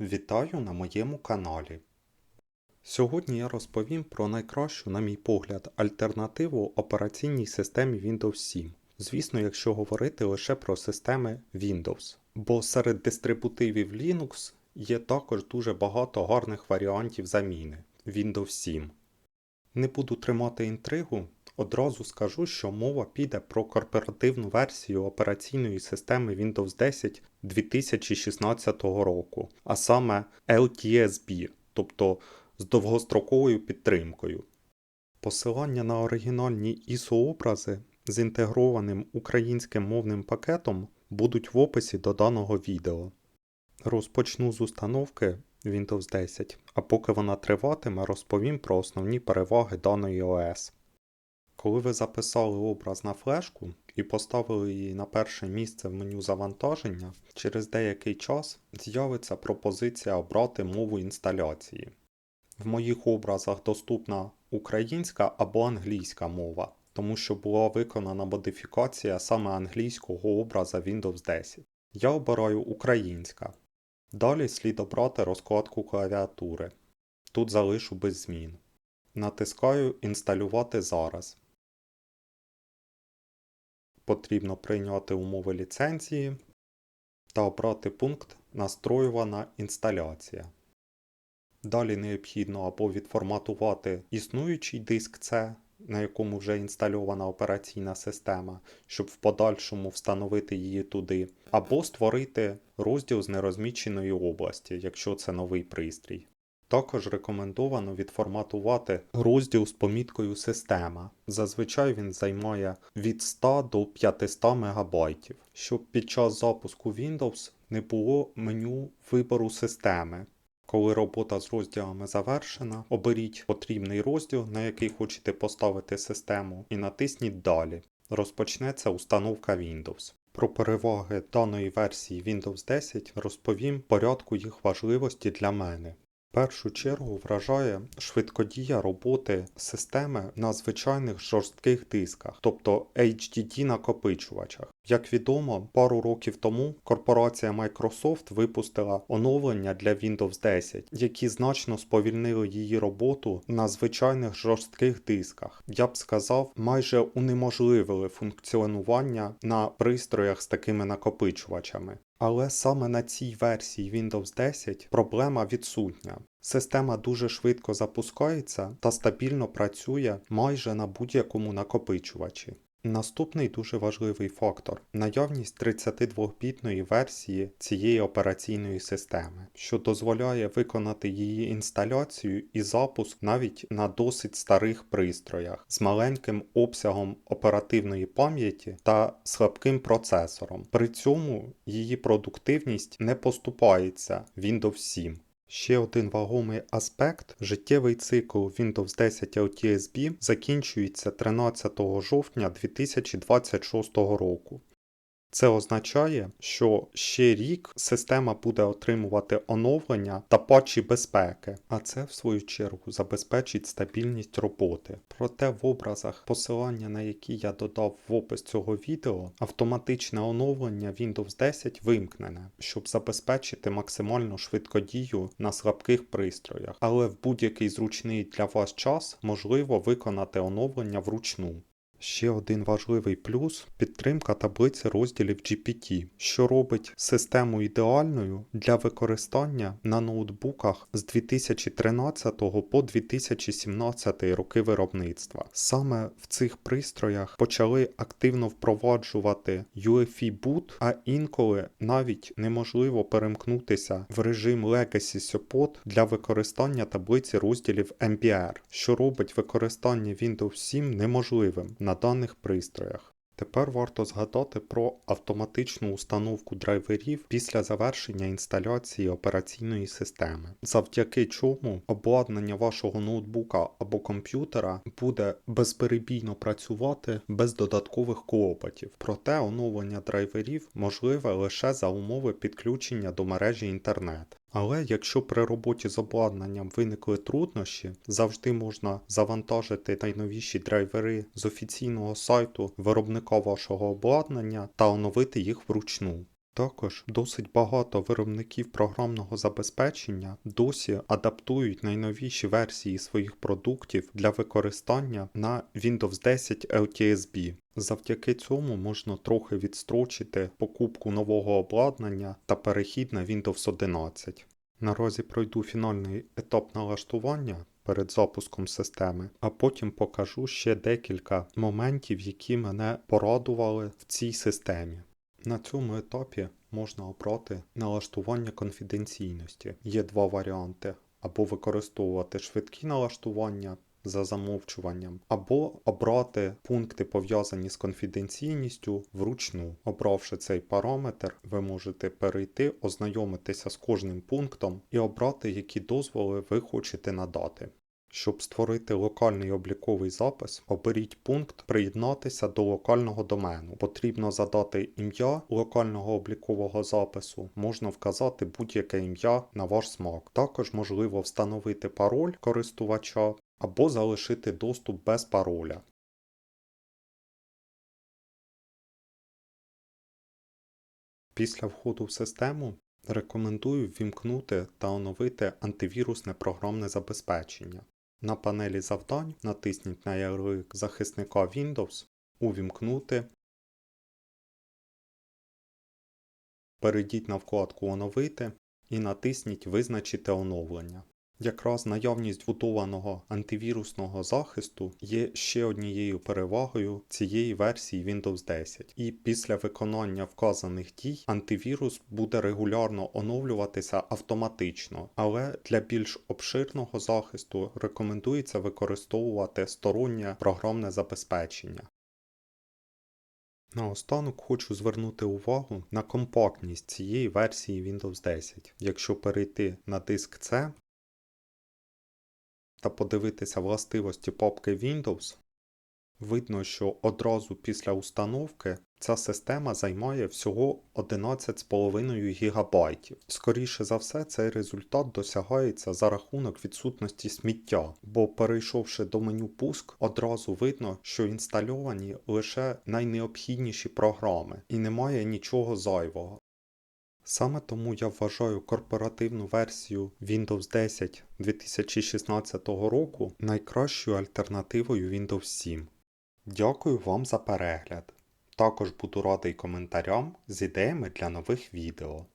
Вітаю на моєму каналі. Сьогодні я розповім про найкращу, на мій погляд, альтернативу операційній системі Windows 7. Звісно, якщо говорити лише про системи Windows. Бо серед дистрибутивів Linux є також дуже багато гарних варіантів заміни Windows 7. Не буду тримати інтригу, одразу скажу, що мова піде про корпоративну версію операційної системи Windows 10 2016 року, а саме LTSB, тобто з довгостроковою підтримкою. Посилання на оригінальні ISO-образи з інтегрованим українським мовним пакетом будуть в описі до даного відео. Розпочну з установки Windows 10, а поки вона триватиме, розповім про основні переваги даної ОС. Коли ви записали образ на флешку і поставили її на перше місце в меню завантаження, через деякий час з'явиться пропозиція обрати мову інсталяції. В моїх образах доступна українська або англійська мова, тому що була виконана модифікація саме англійського образа Windows 10. Я обираю українська. Далі слід обрати розкладку клавіатури. Тут залишу без змін. Натискаю Інсталювати зараз. Потрібно прийняти умови ліцензії та обрати пункт Настроювана інсталяція. Далі необхідно або відформатувати існуючий диск C, на якому вже інстальована операційна система, щоб в подальшому встановити її туди, або створити розділ з нерозміченої області, якщо це новий пристрій. Також рекомендовано відформатувати розділ з поміткою Система. Зазвичай він займає від 100 до 500 МБ, щоб під час запуску Windows не було меню вибору системи. Коли робота з розділами завершена, оберіть потрібний розділ, на який хочете поставити систему, і натисніть Далі. Розпочнеться установка Windows. Про переваги даної версії Windows 10 розповім порядку їх важливості для мене. Першу чергу вражає швидкодія роботи системи на звичайних жорстких дисках, тобто HDD накопичувачах. Як відомо, пару років тому корпорація Microsoft випустила оновлення для Windows 10, які значно сповільнили її роботу на звичайних жорстких дисках. Я б сказав, майже унеможливили функціонування на пристроях з такими накопичувачами. Але саме на цій версії Windows 10 проблема відсутня. Система дуже швидко запускається та стабільно працює майже на будь-якому накопичувачі. Наступний дуже важливий фактор наявність 32-бітної версії цієї операційної системи, що дозволяє виконати її інсталяцію і запуск навіть на досить старих пристроях з маленьким обсягом оперативної пам'яті та слабким процесором. При цьому її продуктивність не поступається Windows 7. Ще один вагомий аспект життєвий цикл Windows 10 LTSB закінчується 13 жовтня 2026 року. Це означає, що ще рік система буде отримувати оновлення та патчі безпеки, а це в свою чергу забезпечить стабільність роботи. Проте в образах, посилання на які я додав в опис цього відео, автоматичне оновлення Windows 10 вимкнене, щоб забезпечити максимальну швидкодію на слабких пристроях, але в будь-який зручний для вас час можливо виконати оновлення вручну. Ще один важливий плюс підтримка таблиці розділів GPT, що робить систему ідеальною для використання на ноутбуках з 2013 по 2017 роки виробництва. Саме в цих пристроях почали активно впроваджувати UEFI boot, а інколи навіть неможливо перемкнутися в режим Legacy Support для використання таблиці розділів MBR, що робить використання Windows 7 неможливим на даних пристроях. Тепер варто згадати про автоматичну установку драйверів після завершення інсталяції операційної системи, завдяки чому обладнання вашого ноутбука або комп'ютера буде безперебійно працювати без додаткових клопотів. Проте оновлення драйверів можливе лише за умови підключення до мережі інтернет. Але якщо при роботі з обладнанням виникли труднощі, завжди можна завантажити найновіші драйвери з офіційного сайту виробника вашого обладнання та оновити їх вручну. Також досить багато виробників програмного забезпечення досі адаптують найновіші версії своїх продуктів для використання на Windows 10 LTSB. Завдяки цьому можна трохи відстрочити покупку нового обладнання та перехід на Windows 11. Наразі пройду фінальний етап налаштування перед запуском системи, а потім покажу ще декілька моментів, які мене порадували в цій системі. На цьому етапі можна обрати налаштування конфіденційності. Є два варіанти: або використовувати швидкі налаштування за замовчуванням, або обрати пункти пов'язані з конфіденційністю вручну. Обравши цей параметр, ви можете перейти, ознайомитися з кожним пунктом і обрати, які дозволи ви хочете надати. Щоб створити локальний обліковий запис, оберіть пункт Приєднатися до локального домену. Потрібно задати ім'я локального облікового запису, можна вказати будь-яке ім'я на ваш смак. Також можливо встановити пароль користувача або залишити доступ без пароля. Після входу в систему рекомендую ввімкнути та оновити антивірусне програмне забезпечення. На панелі завдань натисніть на ярлик захисника Windows, увімкнути. Перейдіть на вкладку Оновити і натисніть Визначити оновлення. Якраз наявність вбудованого антивірусного захисту є ще однією перевагою цієї версії Windows 10. І після виконання вказаних дій антивірус буде регулярно оновлюватися автоматично, але для більш обширного захисту рекомендується використовувати стороннє програмне забезпечення. Наостанок хочу звернути увагу на компактність цієї версії Windows 10. Якщо перейти на диск C та подивитися властивості папки Windows, видно, що одразу після установки ця система займає всього 11,5 ГБ. Скоріше за все, цей результат досягається за рахунок відсутності сміття, бо перейшовши до меню пуск, одразу видно, що інстальовані лише найнеобхідніші програми і немає нічого зайвого. Саме тому я вважаю корпоративну версію Windows 10 2016 року найкращою альтернативою Windows 7. Дякую вам за перегляд. Також буду радий коментарям з ідеями для нових відео.